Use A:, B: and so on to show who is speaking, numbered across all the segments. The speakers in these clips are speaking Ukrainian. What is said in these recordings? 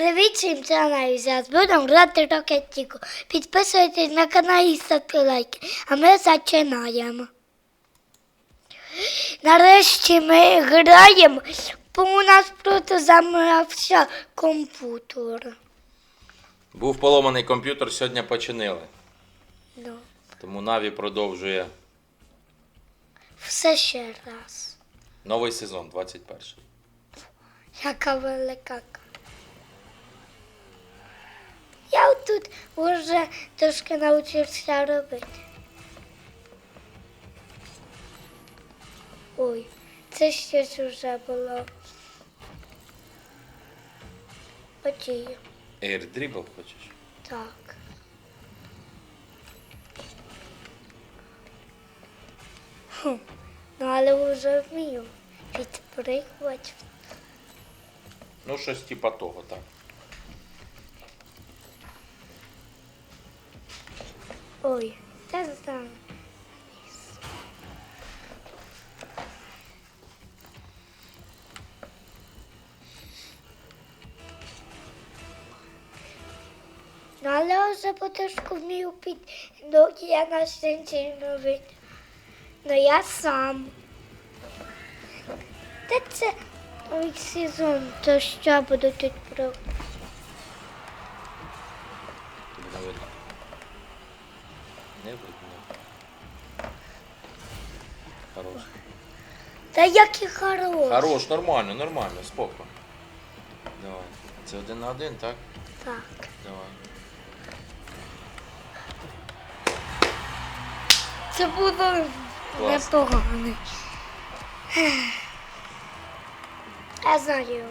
A: Привіт всім, це. Зараз будемо грати ракетіку. Підписуйтесь на канал і ставте лайки. А ми починаємо. Нарешті ми граємо, бо у нас просто замрався комп'ютер.
B: Був поломаний комп'ютер, сьогодні починили.
A: Ну,
B: Тому Наві продовжує
A: все ще раз.
B: новий сезон, 21.
A: Яка велика. к- Я тут вже трошки навчився робити. Ой, це щось вже було. Потію.
B: Air хочеш?
A: Так. Хм, ну але вже вмію підпригувати.
B: Ну, щось типа того, так.
A: Ой, та знаю. Ну, але вже потрошку вмію під ну, я на сенсі новин. Ну я сам. Та це сезон, то що буду тут про.
B: Тобі не видно. Не видно. Хорош.
A: Та який хороший.
B: Хорош, Хорош, нормально, нормально, спокійно. Давай. Це один на один, так?
A: Так.
B: Давай.
A: Це було
B: Класно.
A: непогано. Я знаю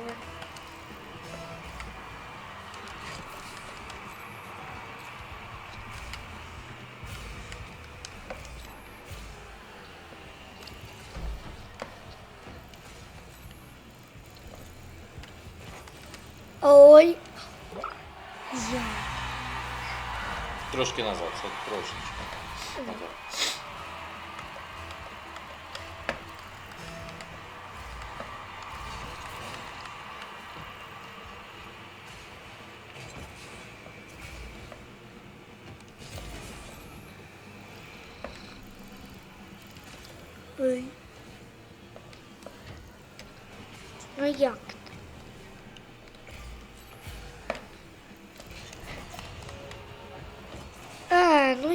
A: Ой. Я.
B: Трошки назад, це трошечки. Назад.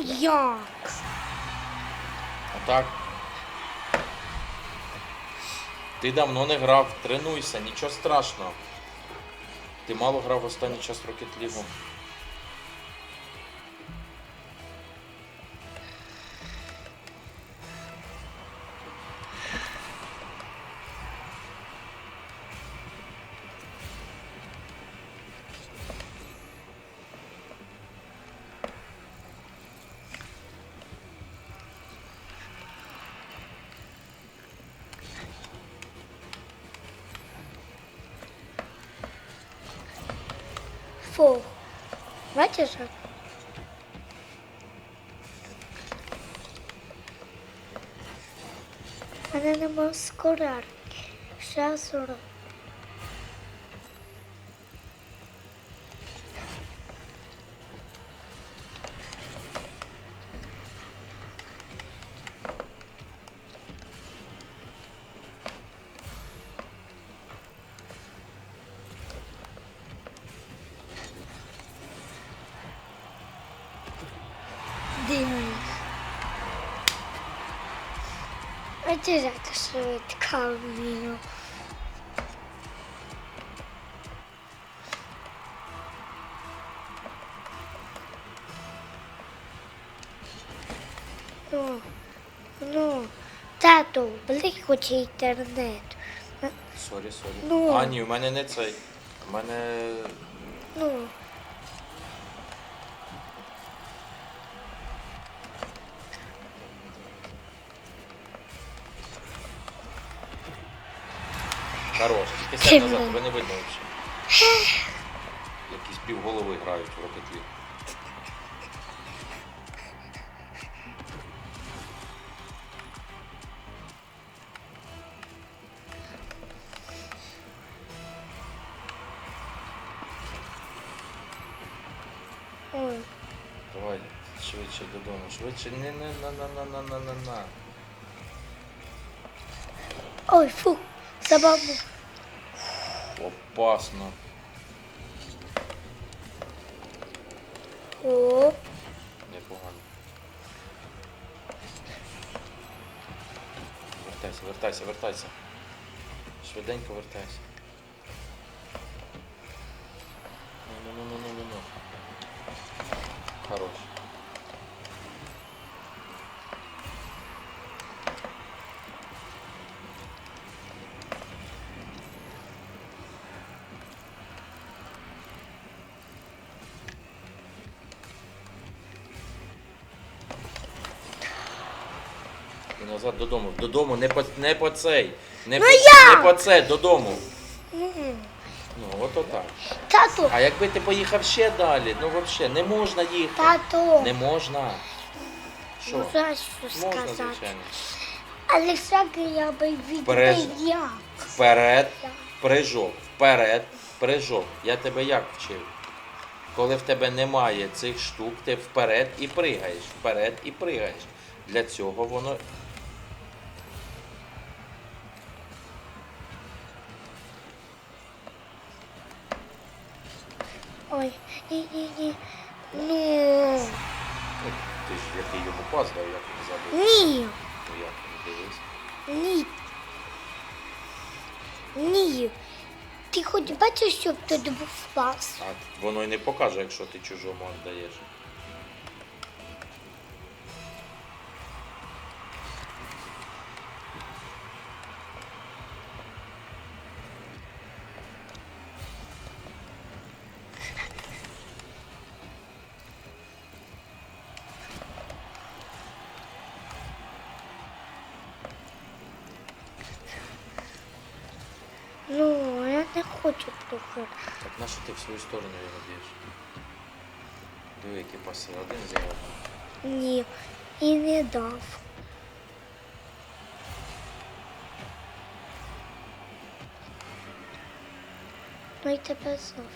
A: Як?
B: Отак. Ти давно не грав, тренуйся, нічого страшного. Ти мало грав останній час в Rocket League.
A: Фу. Бачиш? як? У мене нема Бачиш, як ти швидко вмію. Ну, ну, тату, бликучий інтернет.
B: Сорі, сорі.
A: Ну.
B: А, ні, у мене не цей. У мене.
A: Ну,
B: Хорош. Тільки сядь назад, тебе не видно взагалі. Якісь півголови грають в рокетлі.
A: Ой.
B: Давай, швидше додому, швидше. Не, не, на, на, на, на, на, на, на.
A: Ой, фу, забавно.
B: Опасно.
A: О,
B: Непогано. Вертайся, вертайся, вертайся. Швиденько вертайся. Ну, ну, ну, ну, ну, ну. Хорош. Назад додому. Додому, не по, не по цей. Не,
A: Ну
B: по,
A: як?
B: не по це, додому. Ну, ото так.
A: тату,
B: А якби ти поїхав ще далі, ну взагалі, не можна їхати.
A: тату.
B: Не можна. Що?
A: Ну, знаєш, що
B: Можна,
A: сказати.
B: звичайно.
A: Але шаг я би
B: Береш.
A: відбив я.
B: Вперед, прижок, вперед, прижок. Я тебе як вчив? Коли в тебе немає цих штук, ти вперед і пригаєш, вперед і пригаєш. Для цього воно.
A: Ой, ні, ні, ні. Ну,
B: ти ж який йому пас дав, як він забив.
A: ні,
B: Ну як не дивись.
A: ні. Ні. Ти хоч бачиш, щоб тут був пас?
B: А воно й не покаже, якщо ти чужому віддаєш.
A: Хочу.
B: Так на що ти в свою сторону його б'єш? Диви, які паси. Один за одним.
A: Ні. І не дав. Ну і тепер знов.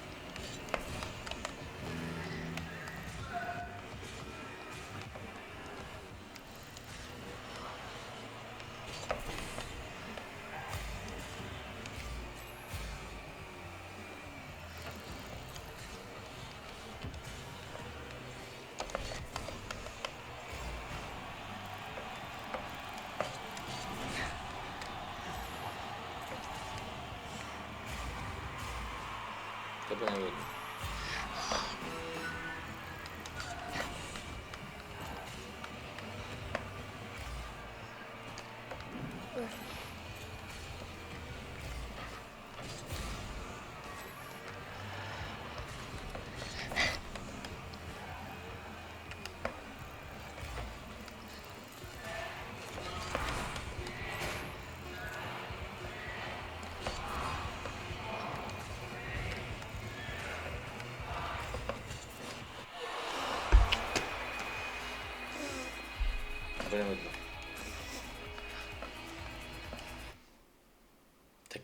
B: que 的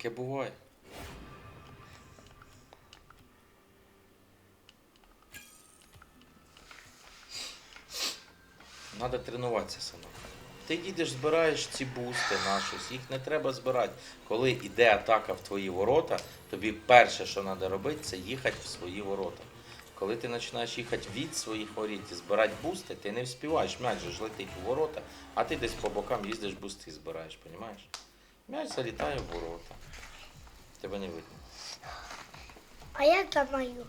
B: Таке буває. Треба тренуватися саме. Ти їдеш, збираєш ці бусти на щось, їх не треба збирати. Коли йде атака в твої ворота, тобі перше, що треба робити, це їхати в свої ворота. Коли ти починаєш їхати від своїх воріт і збирати бусти, ти не вспіваєш, м'яч ж летить у ворота, а ти десь по бокам їздиш бусти і збираєш, розумієш? М'яч залітає в ворота. Тебе не видно.
A: А я думаю,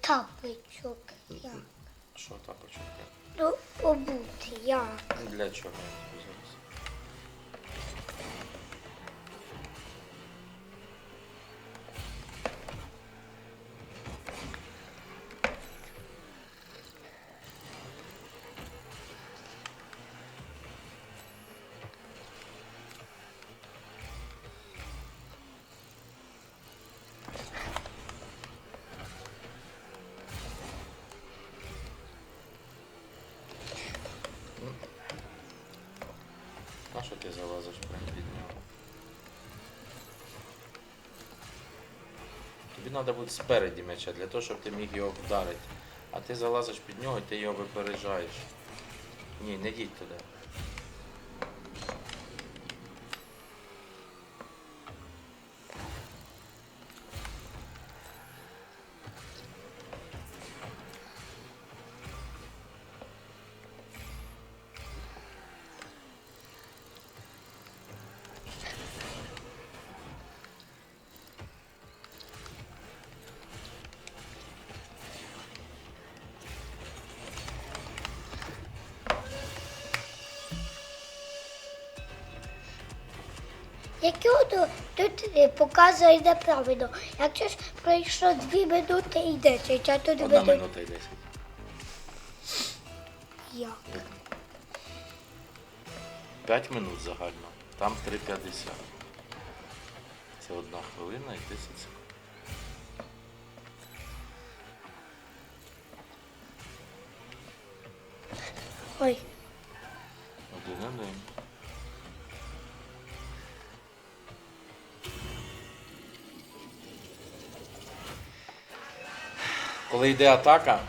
A: тапочок. Як?
B: Що тапочок?
A: Ну, обути, як?
B: Для чого залазиш прямо під нього? Тобі треба бути спереді м'яча, для того, щоб ти міг його вдарити. А ти залазиш під нього і ти його випереджаєш. Ні, не йдіть туди.
A: Які ото тут е, показує неправильно. Якщо ж пройшло дві минути і 10, а тут
B: Одна
A: буде
B: минута і десять.
A: як?
B: 5 минут загально. Там 3,50. Це одна хвилина і 10 секунд.
A: Ой,
B: Коли йде атака,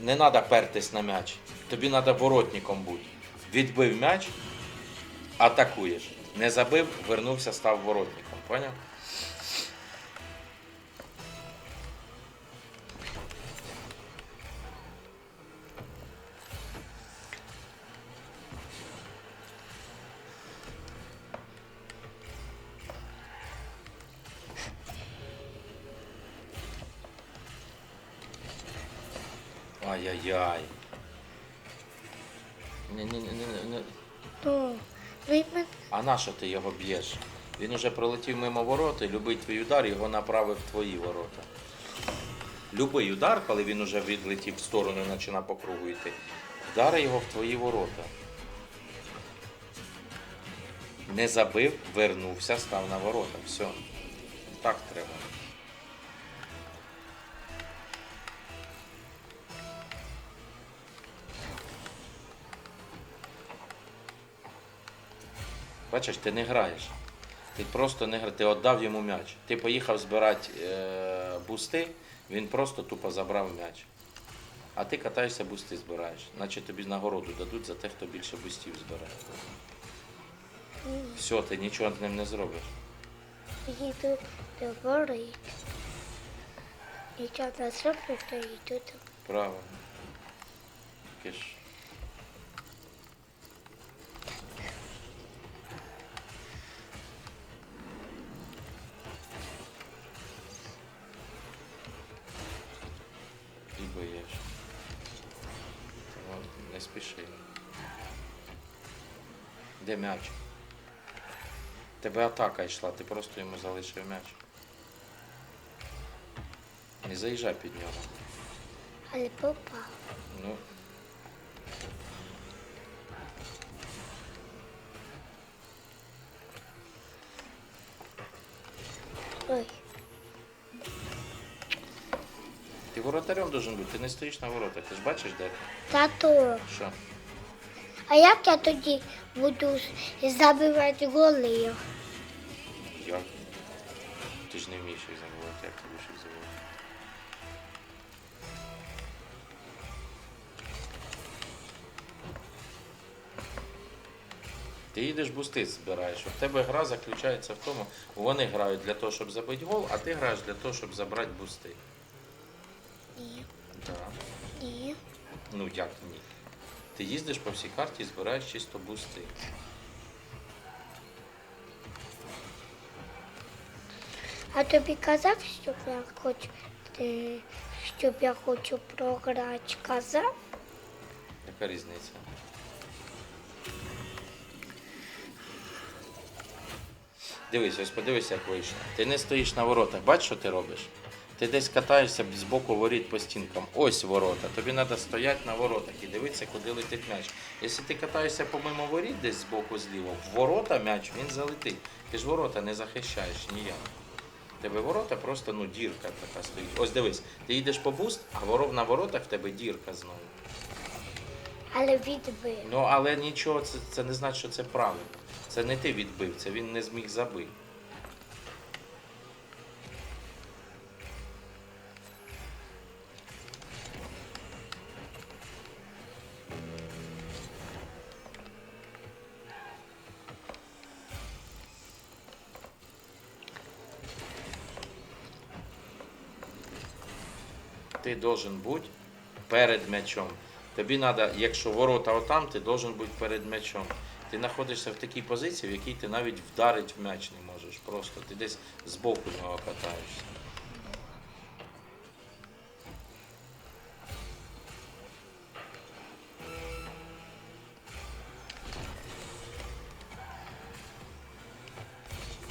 B: не треба пертись на м'яч. Тобі треба воротником бути. Відбив м'яч, атакуєш. Не забив, вернувся, став воротником. Поняв? Ай-яй-яй. Ні-ні-ні.
A: ну, ну і ми
B: А на що ти його б'єш? Він уже пролетів мимо ворота, і любий твій удар його направив в твої ворота. Любий удар, коли він уже відлетів в сторону і починає по кругу йти, вдари його в твої ворота. Не забив, вернувся, став на ворота. Все. Так треба. Бачиш, ти не граєш. Ти просто не граєш. Ти віддав йому м'яч. Ти поїхав збирати е, бусти, він просто тупо забрав м'яч. А ти катаєшся, бусти збираєш. Наче тобі нагороду дадуть за те, хто більше бустів збирає. Все, ти нічого з ним не зробиш.
A: їду до гори. Нічого не зроблю, то йду
B: Правильно. Тільки ж. Спіши. Де м'яч? Тебе атака йшла, ти просто йому залишив м'яч. Не заїжджай під нього.
A: але попав.
B: Ну, воротарем должен бути, ти не стоїш на воротах. Ти ж бачиш, де?
A: тато,
B: Що?
A: а як я тоді буду забивати голи?
B: Як? Ти ж не вмієш їх забувати, як ти будеш їх забувати? Ти їдеш бусти збираєш. У тебе гра заключається в тому, вони грають для того, щоб забити гол, а ти граєш для того, щоб забрати бусти.
A: Ні,
B: Да.
A: ні.
B: Ну як ні? Ти їздиш по всій карті і збираєш чисто бусти.
A: А тобі казав, щоб я хочу, е, щоб я хочу програти, казав?
B: Яка різниця? Дивись, ось подивись, як вийшло. Ти не стоїш на воротах, бачиш, що ти робиш? Ти десь катаєшся з боку воріт по стінкам. Ось ворота. Тобі треба стояти на воротах і дивитися, куди летить м'яч. Якщо ти катаєшся помимо воріт десь з боку зліва, в ворота м'яч він залетить. Ти ж ворота не захищаєш ніяк. Тебе ворота просто ну дірка така стоїть. Ось дивись, ти їдеш по буст, а воров на воротах в тебе дірка знову.
A: Але відбив.
B: Ну, але нічого, це, це не значить, що це правильно. Це не ти відбив, це він не зміг забити. Ти должен бути перед м'ячом. Тобі треба, якщо ворота отам, ти должен бути перед м'ячом. Ти знаходишся в такій позиції, в якій ти навіть вдарити в м'яч не можеш. Просто ти десь збоку нього катаєшся.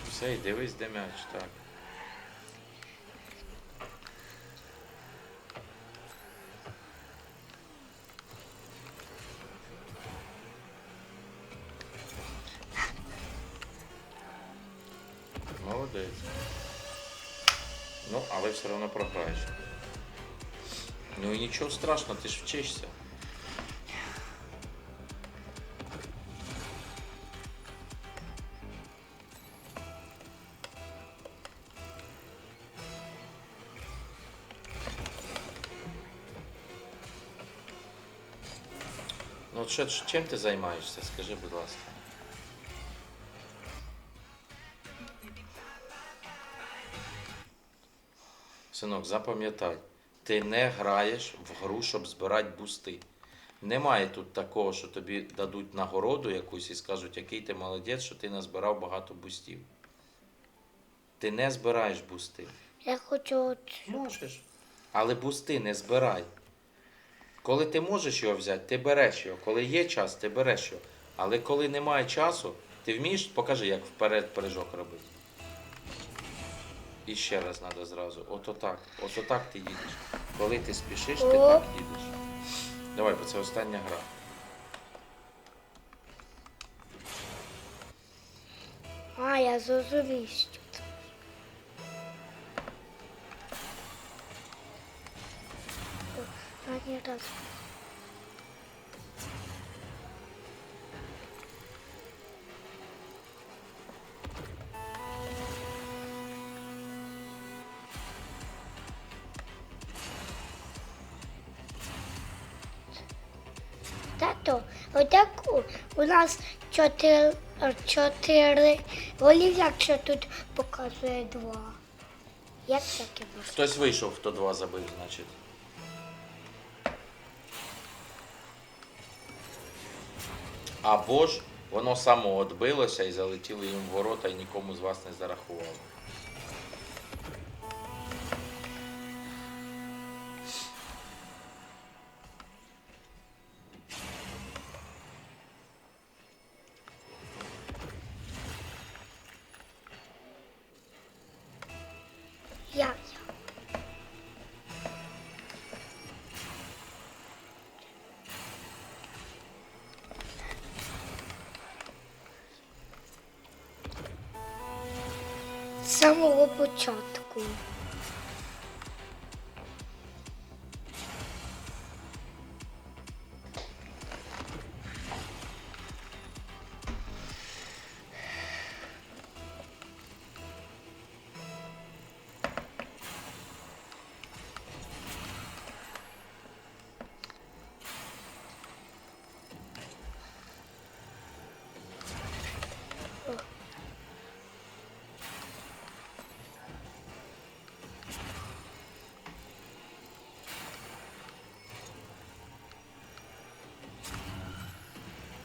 B: Все, і дивись, де м'яч, так. Молодець. Ну, але все одно програєш. Ну і нічого страшного, ти ж вчишся. Ну, що, чим ти займаєшся? Скажи, будь ласка. Синок, запам'ятай, ти не граєш в гру, щоб збирати бусти. Немає тут такого, що тобі дадуть нагороду якусь і скажуть, який ти молодець, що ти назбирав багато бустів. Ти не збираєш бусти.
A: Я хочу от
B: Можеш. Але бусти не збирай. Коли ти можеш його взяти, ти береш його. Коли є час, ти береш його. Але коли немає часу, ти вмієш, покажи, як вперед прыжок робити. І ще раз треба зразу. Ото так. Ото так ти їдеш. Коли ти спішиш, ти
A: О.
B: так їдеш. Давай, бо це остання гра.
A: А, я зрозумів, що це. Останній раз. У- нас чотири, чотири голів, якщо тут показує два. Як таке може?
B: Хтось вийшов, хто два забив, значить. Або ж воно само відбилося і залетіло їм в ворота і нікому з вас не зарахувало.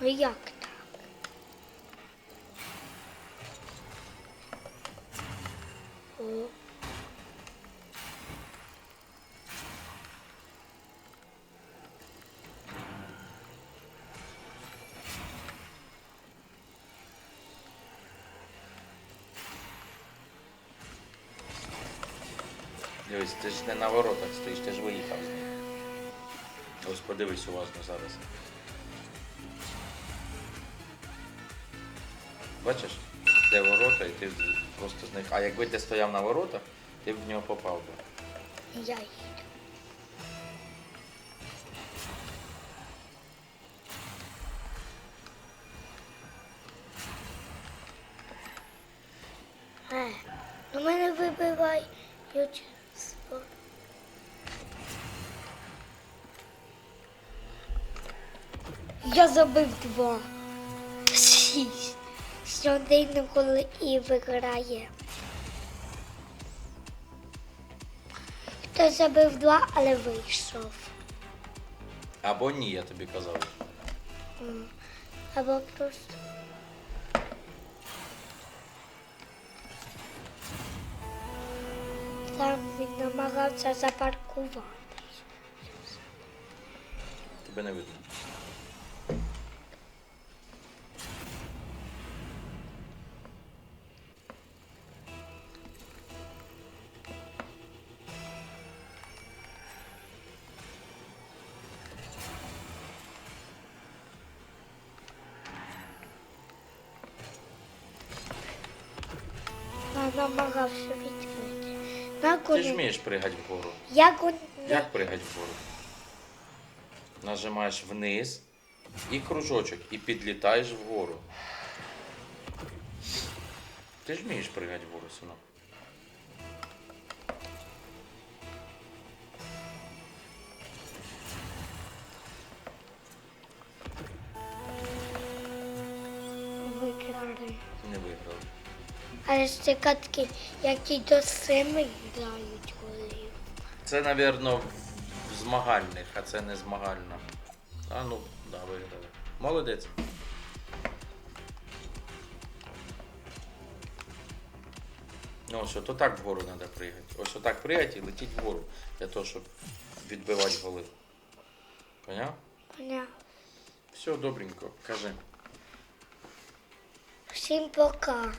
A: А як так? О.
B: Дивись, ти ж не на воротах стоїш, ти ж виїхав з них. Ось подивись уважно зараз. Бачиш, де ворота, і ти просто з них. А якби ти стояв на воротах, ти б в нього попав би.
A: Я їду. Е, ну мене вибивають. з- Я забив два. Шість. Сьогодні, коли і виграє. Хтось забив два, але вийшов.
B: Або ні, я тобі казав.
A: Або просто. Там він намагався запаркувати.
B: Тебе не видно.
A: Намагався відкрити. Як
B: Ти ж вмієш пригати вгору.
A: Як вони...
B: Як пригати вгору? Нажимаєш вниз і кружочок, і підлітаєш вгору. Ти ж вмієш пригати вгору, синок.
A: викрали.
B: Не виграли.
A: Але ж це катки, які до семи грають голів.
B: Це, напевно, в змагальних, а це не змагальна. А ну, да, виграли. Молодець. Ну, ось то так вгору треба пригати. Ось отак пригати і летіть вгору для того, щоб відбивати голи. Поняв?
A: Поняв.
B: Все добренько, кажи.
A: Всім пока.